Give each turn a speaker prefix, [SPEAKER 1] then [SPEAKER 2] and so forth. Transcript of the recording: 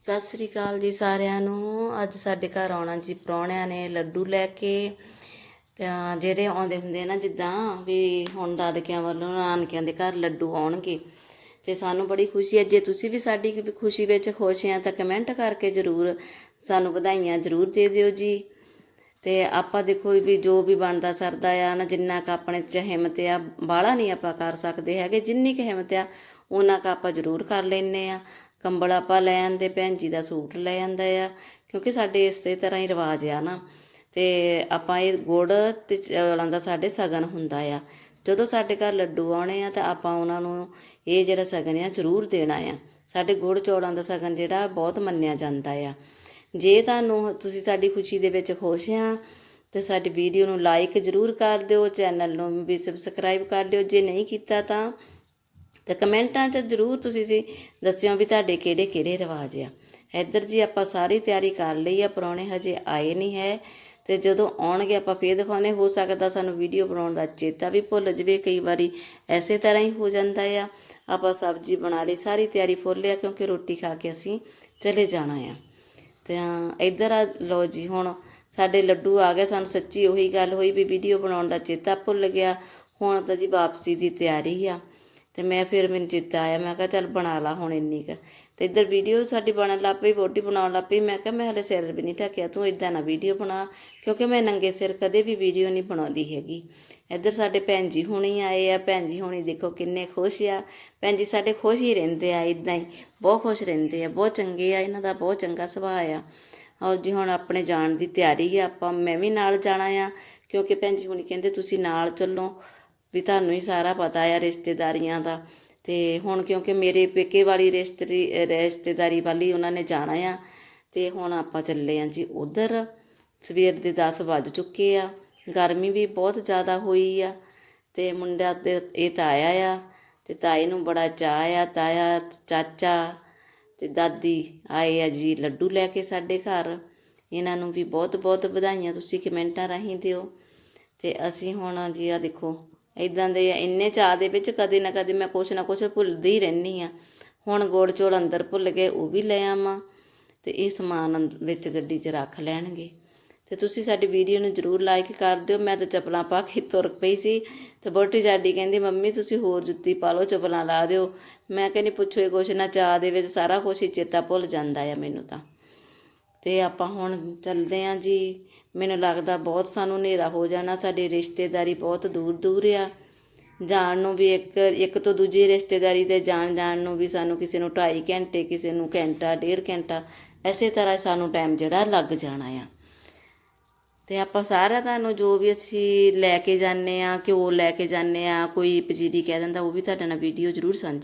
[SPEAKER 1] ਸਤਿ ਸ੍ਰੀ ਅਕਾਲ ਜੀ ਸਾਰਿਆਂ ਨੂੰ। ਅੱਜ ਸਾਡੇ ਘਰ ਆਉਣਾ ਜੀ ਪ੍ਰਾਹੁਣਿਆਂ ਨੇ ਲੱਡੂ ਲੈ ਕੇ। ਤਾਂ ਜਿਹੜੇ ਆਉਂਦੇ ਹੁੰਦੇ ਆ ਨਾ ਜਿੱਦਾਂ ਵੀ ਹੁਣ ਦਾਦਕਿਆਂ ਵੱਲੋਂ ਨਾਨਕਿਆਂ ਦੇ ਘਰ ਲੱਡੂ ਆਉਣਗੇ। ਤੇ ਸਾਨੂੰ ਬੜੀ ਖੁਸ਼ੀ ਹੈ। ਜੇ ਤੁਸੀਂ ਵੀ ਸਾਡੀ ਖੁਸ਼ੀ ਵਿੱਚ ਖੁਸ਼ ਆ ਤਾਂ ਕਮੈਂਟ ਕਰਕੇ ਜ਼ਰੂਰ ਸਾਨੂੰ ਵਧਾਈਆਂ ਜ਼ਰੂਰ ਦੇ ਦਿਓ ਜੀ। ਤੇ ਆਪਾਂ ਦੇਖੋ ਵੀ ਜੋ ਵੀ ਬਣਦਾ ਸਰਦਾ ਆ ਨਾ, ਜਿੰਨਾ ਕ ਆਪਣੇ ਚ ਹਿੰਮਤ ਆ, ਬਾਹਲਾ ਨਹੀਂ ਆਪਾਂ ਕਰ ਸਕਦੇ ਹੈਗੇ। ਜਿੰਨੀ ਕ ਹਿੰਮਤ ਆ ਉਹਨਾਂ ਕ ਆਪਾਂ ਜ਼ਰੂਰ ਕਰ ਲੈਨੇ ਆ। ਕੰਬਲ ਆਪਾਂ ਲੈ ਆਂਦੇ, ਭੈਣ ਜੀ ਦਾ ਸੂਟ ਲੈ ਆਂਦਾ ਆ, ਕਿਉਂਕਿ ਸਾਡੇ ਇਸੇ ਤਰ੍ਹਾਂ ਹੀ ਰਿਵਾਜ ਆ ਨਾ। ਤੇ ਆਪਾਂ ਇਹ ਗੁੜ ਤੇ ਚੌਲਾਂ ਦਾ ਸਾਡੇ ਸਗਨ ਹੁੰਦਾ ਆ। ਜਦੋਂ ਸਾਡੇ ਘਰ ਲੱਡੂ ਆਉਣੇ ਆ ਤਾਂ ਆਪਾਂ ਉਹਨਾਂ ਨੂੰ ਇਹ ਜਿਹੜਾ ਸਗਨ ਆ ਜ਼ਰੂਰ ਦੇਣਾ ਆ। ਸਾਡੇ ਗੁੜ ਚੌਲਾਂ ਦਾ ਸਗਨ ਜਿਹੜਾ ਬਹੁਤ ਮੰਨਿਆ ਜਾਂਦਾ ਆ। ਜੇ ਤੁਹਾਨੂੰ ਤੁਸੀਂ ਸਾਡੀ ਖੁਸ਼ੀ ਦੇ ਵਿੱਚ ਖੁਸ਼ ਆ, ਤੇ ਸਾਡੀ ਵੀਡੀਓ ਨੂੰ ਲਾਈਕ ਜ਼ਰੂਰ ਕਰ ਦਿਓ, ਚੈਨਲ ਨੂੰ ਵੀ ਸਬਸਕ੍ਰਾਈਬ ਕਰ ਦਿਓ। ਜੇ ਨਹੀਂ ਕੀਤਾ ਤਾਂ ਤੇ ਕਮੈਂਟਾਂ 'ਚ ਜ਼ਰੂਰ ਤੁਸੀਂ ਜੀ ਦੱਸਿਓ ਵੀ ਤੁਹਾਡੇ ਕਿਹੜੇ ਕਿਹੜੇ ਰਿਵਾਜ ਆ। ਇੱਧਰ ਜੀ ਆਪਾਂ ਸਾਰੀ ਤਿਆਰੀ ਕਰ ਲਈ ਆ ਪਰੌਣੇ ਹਜੇ ਆਏ ਨਹੀਂ ਹੈ ਤੇ ਜਦੋਂ ਆਉਣਗੇ ਆਪਾਂ ਫੇਰ ਦਿਖਾਉਣੇ ਹੋ। ਸਕਦਾ ਸਾਨੂੰ ਵੀਡੀਓ ਬਣਾਉਣ ਦਾ ਚੇਤਾ ਵੀ ਭੁੱਲ ਜਵੇ, ਕਈ ਵਾਰੀ ਐਸੇ ਤਰ੍ਹਾਂ ਹੀ ਹੋ ਜਾਂਦਾ ਆ। ਆਪਾਂ ਸਬਜ਼ੀ ਬਣਾ ਲਈ, ਸਾਰੀ ਤਿਆਰੀ ਫੁੱਲ ਲਿਆ ਕਿਉਂਕਿ ਰੋਟੀ ਖਾ ਕੇ ਅਸੀਂ ਚਲੇ ਜਾਣਾ ਆ। ਤੇ ਇੱਧਰ ਆ ਲੋ ਜੀ ਹੁਣ ਸਾਡੇ ਲੱਡੂ ਆ ਗਏ, ਸਾਨੂੰ ਸੱਚੀ ਉਹੀ ਗੱਲ ਹੋਈ ਵੀ ਵੀਡੀਓ ਬਣਾਉਣ ਦਾ ਚੇਤਾ ਭੁੱਲ ਗਿਆ। ਹੁਣ ਤਾਂ ਜੀ ਵਾਪਸੀ ਦੀ ਤਿਆਰੀ ਆ। ਤੇ ਮੈਂ ਫਿਰ ਮੈਨੂੰ ਚਿੱਤਾ ਆਇਆ, ਮੈਂ ਕਿਹਾ ਚੱਲ ਬਣਾ ਲਾ ਹੁਣ ਇੰਨੀ ਕ। ਤੇ ਇੱਧਰ ਵੀਡੀਓ ਸਾਡੀ ਬਣਨ ਲੱਗ ਪਈ ਵੋਟੀ ਬਣਾਉਣ ਲੱਗ ਪਈ। ਮੈਂ ਕਿਹਾ ਮੈਂ ਹਲੇ ਸਿਰ ਵੀ ਨਹੀਂ ਢੱਕਿਆ, ਤੂੰ ਇਦਾਂ ਨਾ ਵੀਡੀਓ ਬਣਾ, ਕਿਉਂਕਿ ਮੈਂ ਨੰਗੇ ਸਿਰ ਕਦੇ ਵੀ ਵੀਡੀਓ ਨਹੀਂ ਬਣਾਉਂਦੀ ਹੈਗੀ। ਇੱਧਰ ਸਾਡੇ ਭੈਣ ਜੀ ਹੁਣੀ ਆਏ ਆ, ਭੈਣ ਜੀ ਹੁਣੀ ਦੇਖੋ ਕਿੰਨੇ ਖੁਸ਼ ਆ। ਭੈਣ ਜੀ ਸਾਡੇ ਖੁਸ਼ ਹੀ ਰਹਿੰਦੇ ਆ ਇਦਾਂ ਹੀ। ਬਹੁਤ ਖੁਸ਼ ਰਹਿੰਦੇ ਆ, ਬਹੁਤ ਚੰਗੇ ਆ, ਇਹਨਾਂ ਦਾ ਬਹੁਤ ਚੰਗਾ ਸੁਭਾਅ ਆ। ਔਰ ਜੀ ਹੁਣ ਆਪਣੇ ਜਾਣ ਦੀ ਤਿਆਰੀ ਆ ਆਪਾਂ, ਮੈਂ ਵੀ ਨਾਲ ਜਾਣਾ ਆ, ਕਿਉਂਕਿ ਭੈਣ ਜੀ ਹੁਣੀ ਕਹਿੰਦੇ ਤੁਸੀਂ ਨਾਲ ਚੱਲੋ। ਵੀ ਤੁਹਾਨੂੰ ਹੀ ਸਾਰਾ ਪਤਾ ਆ ਰਿਸ਼ਤੇਦਾਰੀਆਂ ਦਾ। ਤੇ ਹੁਣ ਕਿਉਂਕਿ ਮੇਰੇ ਪੇਕੇ ਵਾਲੀ ਰਿਸ਼ਤੇਦਾਰੀ ਰਿਸ਼ਤੇਦਾਰੀ ਵਾਲੀ ਉਹਨਾਂ ਨੇ ਜਾਣਾ ਆ, ਤੇ ਹੁਣ ਆਪਾਂ ਚੱਲੇ ਆ ਜੀ ਉਧਰ। ਸਵੇਰ ਦੇ 10 ਵੱਜ ਚੁੱਕੇ ਆ, ਗਰਮੀ ਵੀ ਬਹੁਤ ਜ਼ਿਆਦਾ ਹੋਈ ਆ, ਤੇ ਮੁੰਡਾ ਤੇ ਇਹ ਤਾਇਆ ਆ, ਤੇ ਤਾਏ ਨੂੰ ਬੜਾ ਚਾਅ ਆ, ਤਾਇਆ, ਚਾਚਾ ਤੇ ਦਾਦੀ ਆਏ ਆ ਜੀ ਲੱਡੂ ਲੈ ਕੇ ਸਾਡੇ ਘਰ। ਇਹਨਾਂ ਨੂੰ ਵੀ ਬਹੁਤ ਬਹੁਤ ਵਧਾਈਆਂ, ਤੁਸੀਂ ਕਮੈਂਟਾਂ ਰਾਹੀਂ ਦਿਓ। ਤੇ ਅਸੀਂ ਹੁਣ ਜੀ ਆ ਦੇਖੋ ਇਦਾਂ ਦੇ ਇੰਨੇ ਚਾਹ ਦੇ ਵਿੱਚ ਕਦੇ ਨਾ ਕਦੇ ਮੈਂ ਕੁਛ ਨਾ ਕੁਛ ਭੁੱਲਦੀ ਰਹਿੰਦੀ ਆ ਹੁਣ ਗੋੜ ਚੋਲ ਅੰਦਰ ਭੁੱਲ ਗਏ, ਉਹ ਵੀ ਲੈ ਆਵਾਂ ਤੇ ਇਹ ਸਮਾਨ ਅੰਦ- ਵਿੱਚ ਗੱਡੀ 'ਚ ਰੱਖ ਲੈਣਗੇ। ਤੇ ਤੁਸੀਂ ਸਾਡੀ ਵੀਡੀਓ ਨੂੰ ਜਰੂਰ ਲਾਈਕ ਕਰ ਦਿਓ। ਮੈਂ ਤਾਂ ਚੱਪਲਾਂ ਪਾ ਕੇ ਤੁਰ ਪਈ ਸੀ ਤੇ ਬੋਟੀ ਸਾਡੀ ਕਹਿੰਦੀ, ਮੰਮੀ, ਤੁਸੀਂ ਹੋਰ ਜੁੱਤੀ ਪਾ ਲਓ, ਚੱਪਲਾਂ ਲਾ ਦਿਓ। ਮੈਂ ਕਹਿੰਦੀ, ਪੁੱਛੋ ਇਹ ਕੁਛ ਨਾ ਚਾਹ ਦੇ ਵਿੱਚ ਸਾਰਾ ਕੁਛ ਹੀ ਚੇਤਾ ਭੁੱਲ ਜਾਂਦਾ ਆ ਮੈਨੂੰ ਤਾਂ। ਅਤੇ ਆਪਾਂ ਹੁਣ ਚੱਲਦੇ ਹਾਂ ਜੀ। ਮੈਨੂੰ ਲੱਗਦਾ ਬਹੁਤ ਸਾਨੂੰ ਹਨੇਰਾ ਹੋ ਜਾਣਾ। ਸਾਡੀ ਰਿਸ਼ਤੇਦਾਰੀ ਬਹੁਤ ਦੂਰ ਦੂਰ ਆ। ਜਾਣ ਨੂੰ ਵੀ ਇੱਕ ਇੱਕ ਤੋਂ ਦੂਜੀ ਰਿਸ਼ਤੇਦਾਰੀ ਤੇ ਜਾਣ ਜਾਣ ਨੂੰ ਵੀ ਸਾਨੂੰ ਕਿਸੇ ਨੂੰ 2.5 ਘੰਟੇ, ਕਿਸੇ ਨੂੰ ਘੰਟਾ, ਡੇਢ ਘੰਟਾ, ਐਸੇ ਤਰ੍ਹਾਂ ਸਾਨੂੰ ਟਾਈਮ ਜਿਹੜਾ ਲੱਗ ਜਾਣਾ ਆ। ਤੇ ਆਪਾਂ ਸਾਰਾ ਤੁਹਾਨੂੰ ਜੋ ਵੀ ਅਸੀਂ ਲੈ ਕੇ ਜਾਂਦੇ ਆ, ਘਿਓ ਲੈ ਕੇ ਜਾਂਦੇ ਆ, ਕੋਈ ਪਜੀਰੀ ਕਹਿ ਦਿੰਦਾ, ਉਹ ਵੀ ਤੁਹਾਡੇ ਨਾਲ ਵੀਡੀਓ ਜ਼ਰੂਰ ਸਾਂਝੀ